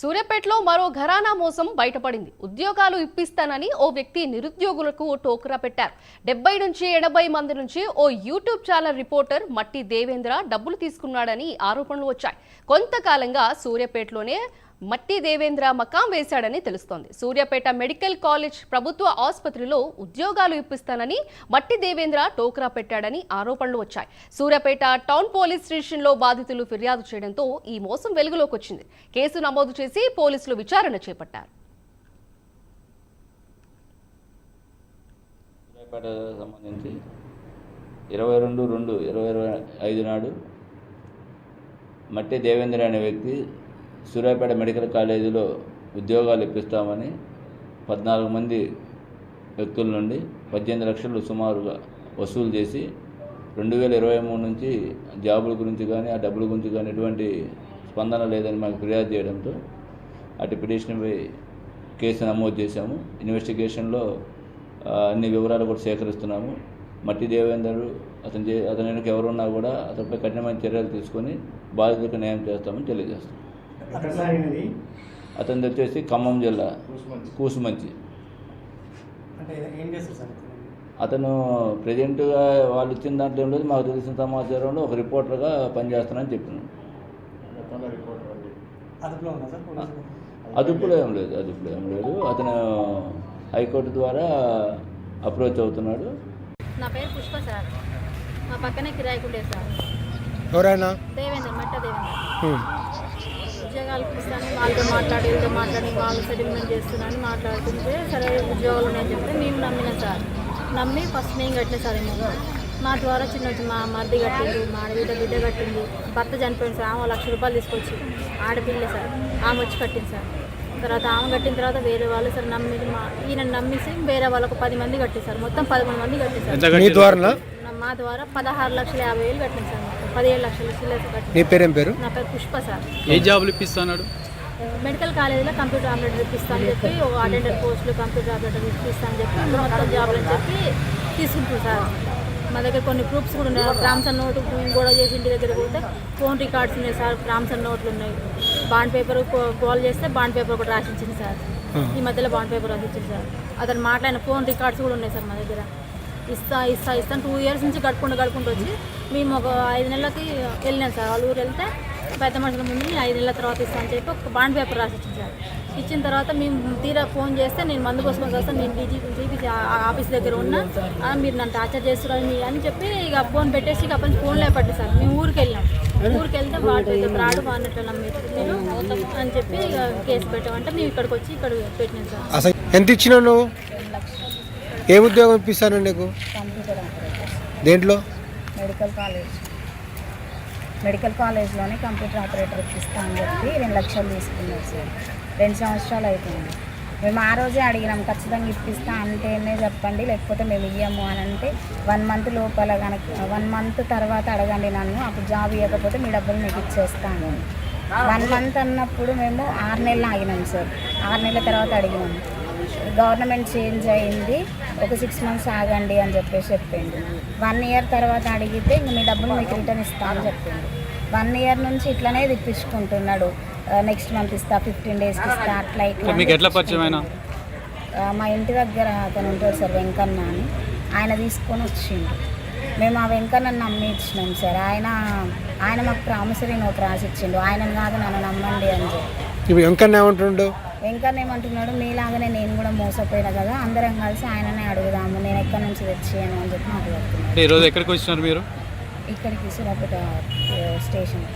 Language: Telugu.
సూర్యాపేటలో మరో ఘరానా మోసం బయటపడింది. ఉద్యోగాలు ఇప్పిస్తానని ఓ వ్యక్తి నిరుద్యోగులకు టోకరా పెట్టారు. డెబ్బై నుంచి ఎనభై మంది నుంచి ఓ యూట్యూబ్ ఛానల్ రిపోర్టర్ మట్టి దేవేంద్ర డబ్బులు తీసుకున్నాడని ఆరోపణలు వచ్చాయి. కొంతకాలంగా సూర్యాపేటలోనే మట్టి దేవేంద్ర మకాం వేశాడని తెలుస్తోంది. సూర్యాపేట మెడికల్ కాలేజ్ ప్రభుత్వ ఆసుపత్రిలో ఉద్యోగాలు ఇప్పిస్తానని మట్టి దేవేంద్ర టోకరా పెట్టాడని ఆరోపణలు వచ్చాయి. సూర్యాపేట టౌన్ పోలీస్ స్టేషన్లో బాధితులు ఫిర్యాదు చేయడంతో ఈ మోసం వెలుగులోకి వచ్చింది. కేసు నమోదు చేసి పోలీసులు విచారణ చేపట్టారు. సంబంధించి ఇరవై రెండు రెండు ఇరవై ఇరవై ఐదు నాడు మట్టి దేవేంద్ర అనే వ్యక్తి సూర్యాపేట మెడికల్ కాలేజీలో ఉద్యోగాలు ఇప్పిస్తామని పద్నాలుగు మంది వ్యక్తుల నుండి పద్దెనిమిది లక్షలు సుమారుగా వసూలు చేసి రెండు వేల ఇరవై మూడు నుంచి జాబుల గురించి కానీ ఆ డబ్బుల గురించి కానీ ఎటువంటి స్పందన లేదని మాకు ఫిర్యాదు చేయడంతో అటు పిటిషన్పై కేసు నమోదు చేశాము. ఇన్వెస్టిగేషన్లో అన్ని వివరాలు కూడా సేకరిస్తున్నాము. మట్టి దేవేందర్ అతని చే- అతని వెనుక ఎవరున్నా కూడా అతనిపై కఠినమైన చర్యలు తీసుకొని బాధితులకు న్యాయం చేస్తామని తెలియజేస్తాం. అతనిది వచ్చేసి ఖమ్మం జిల్లా కూసుమంచి. అతను? ప్రజెంట్గా వాళ్ళు ఇచ్చిన దాంట్లో ఏం లేదు మాకు తెలిసిన సమాచారంలో ఒక రిపోర్టర్గా పనిచేస్తానని చెప్పినాను అదుపులో ఏం లేదు అదుపులో ఏం లేదు. అతను హైకోర్టు ద్వారా అప్రోచ్ అవుతున్నాడు. నా పేరు పుష్ప సార్. మా పక్కనే కిరాయికుండే సార్. ఎవరైనా? దేవేంద్ర మట్ట దేవేంద్ర. హ్మ్. ఉద్యోగాలకు ఇస్తాను వాళ్ళతో మాట్లాడి వీళ్ళతో మాట్లాడి వాళ్ళు సెటిల్మెంట్ చేస్తున్నాను మాట్లాడుతుంటే సరే ఉద్యోగాలు ఉన్నాయని చెప్తే మేము నమ్మినాం సార్. నమ్మి ఫస్ట్ మేము కట్టలేదు సార్ ఏమో మా ద్వారా చిన్న మా మరిది కట్టింది మా ఆడబిడ్డ బిడ్డ కట్టింది భర్త చనిపోయింది సార్. ఆమె లక్ష రూపాయలు తీసుకొచ్చి ఆడపిల్ల సార్. ఆమె వచ్చి కట్టింది సార్. తర్వాత ఆమె కట్టిన తర్వాత వేరే వాళ్ళు సార్ నమ్మి మా ఈయన నమ్మేసి వేరే వాళ్ళకు పది మంది కట్టేశారు మొత్తం పదకొండు మంది కట్టేశారు నీ ద్వారా మా ద్వారా పదహారు లక్షల యాభై వేలు కట్టింది సార్. పదిహేడు లక్షల కట్టింది పేరేం పేరు? నా పేరు పుష్ప సార్. ఏ జాబులు ఇప్పిస్తున్నాడు మెడికల్ కాలేజీలో కంప్యూటర్ ఆపరేటర్ ఇప్పిస్తా అని చెప్పి ఒక అటెండర్ పోస్టులు కంప్యూటర్ ఆపరేటర్ ఇప్పిస్తా అని చెప్పి మొత్తం జాబులు అని చెప్పి తీసుకుంటారు సార్. మా దగ్గర కొన్ని ప్రూఫ్స్ కూడా ఉన్నాయి. రామ్సన్ నోటు గొడవ చేసి ఇంటి దగ్గర పోతే ఫోన్ రికార్డ్స్ ఉన్నాయి సార్ రామ్సన్ నోట్లు ఉన్నాయి. బాండ్ పేపర్ కాల్ చేస్తే బాండ్ పేపర్ ఒకటి రాసిచ్చింది సార్. ఈ మధ్యలో బాండ్ పేపర్ రాసిచ్చింది సార్. అతను మాట్లాడిన ఫోన్ రికార్డ్స్ కూడా ఉన్నాయి సార్ మా దగ్గర. ఇస్తా ఇస్తా ఇస్తాను టూ ఇయర్స్ నుంచి గడుపుకుంటూ గడుపుకుంటూ వచ్చి మేము ఒక ఐదు నెలలకి వెళ్ళినాం సార్. వాళ్ళ ఊరు వెళ్తే పెద్ద మనుషుల ముందు ఐదు నెలల తర్వాత ఇస్తాను చెప్పి ఒక బాండ్ పేపర్ రాసి ఇచ్చింది సార్. ఇచ్చిన తర్వాత మేము తీరా ఫోన్ చేస్తే నేను మందు కోసం వస్తాను నేను డీజీ జీపీ ఆఫీస్ దగ్గర ఉన్నా. మీరు నన్ను టార్చర్ చేస్తున్నారు అని చెప్పి ఇక ఫోన్ పెట్టేసి ఇక అప్పటి నుంచి ఫోన్ లేపట్టి సార్. మేము ఊరికి వెళ్ళాం. ఊరికి వెళ్తే వాడు ఇక రాడు నమ్మిరు మీరు అని చెప్పి ఇక కేసు పెట్టామంటే మేము ఇక్కడికి వచ్చి ఇక్కడ పెట్టినాం సార్. ఎంత ఇచ్చినావు నువ్వు? ఏ ఉద్యోగం ఇప్పిస్తాను నీకు? కంప్యూటర్ ఆపరేటర్ దేంట్లో? Medical college. మెడికల్ కాలేజ్లోనే కంప్యూటర్ ఆపరేటర్ ఇప్పిస్తా అని చెప్పి రెండు లక్షలు తీసుకున్నారు సార్. రెండు సంవత్సరాలు అవుతుంది. మేము ఆ రోజే అడిగినాం ఖచ్చితంగా ఇప్పిస్తా అంటేనే చెప్పండి లేకపోతే మేము ఇయ్యము అని అంటే వన్ మంత్ లోపల కనుక వన్ మంత్ తర్వాత అడగండి నన్ను అప్పుడు జాబ్ ఇవ్వకపోతే మీ డబ్బులు మీకు ఇచ్చేస్తాను. వన్ మంత్ అన్నప్పుడు మేము ఆరు నెలలు ఆగినాం సార్. ఆరు నెలల తర్వాత అడిగినాం. గవర్నమెంట్ చేంజ్ అయింది ఒక సిక్స్ మంత్స్ ఆగండి అని చెప్పేసి చెప్పిండు. వన్ ఇయర్ తర్వాత అడిగితే ఇంక మీ డబ్బులు మీకు రిటర్న్ ఇస్తామని చెప్పిండు. వన్ ఇయర్ నుంచి ఇట్లనే తిప్పించుకుంటున్నాడు. నెక్స్ట్ మంత్ ఇస్తా ఫిఫ్టీన్ డేస్కి ఇస్తా అట్లా ఇట్లా మీకు ఎట్లా పరిచయం మా ఇంటి దగ్గర అతను ఉంటాడు సార్ వెంకన్న అని. ఆయన తీసుకొని వచ్చిండు. మేము ఆ వెంకన్నని నమ్మి ఇచ్చినాం సార్. ఆయన ఆయన మాకు ప్రామిసరీ నోట్ రాసి ఇచ్చిండు ఆయన కాదు నన్ను నమ్మండి అని చెప్పి. వెంకన్న ఏమంటుండు? వెంకన్న ఏమంటున్నాడు మీలాగానే నేను కూడా మోసపోయినా కదా అందరం కలిసి ఆయననే అడుగుదాము. నేను ఎక్కడి నుంచి తెచ్చాను అని చెప్పి మాట్లాడుతున్నాడు. అంటే ఈరోజు ఎక్కడికి వచ్చినారు మీరు? ఇక్కడికి సూరపేట స్టేషన్.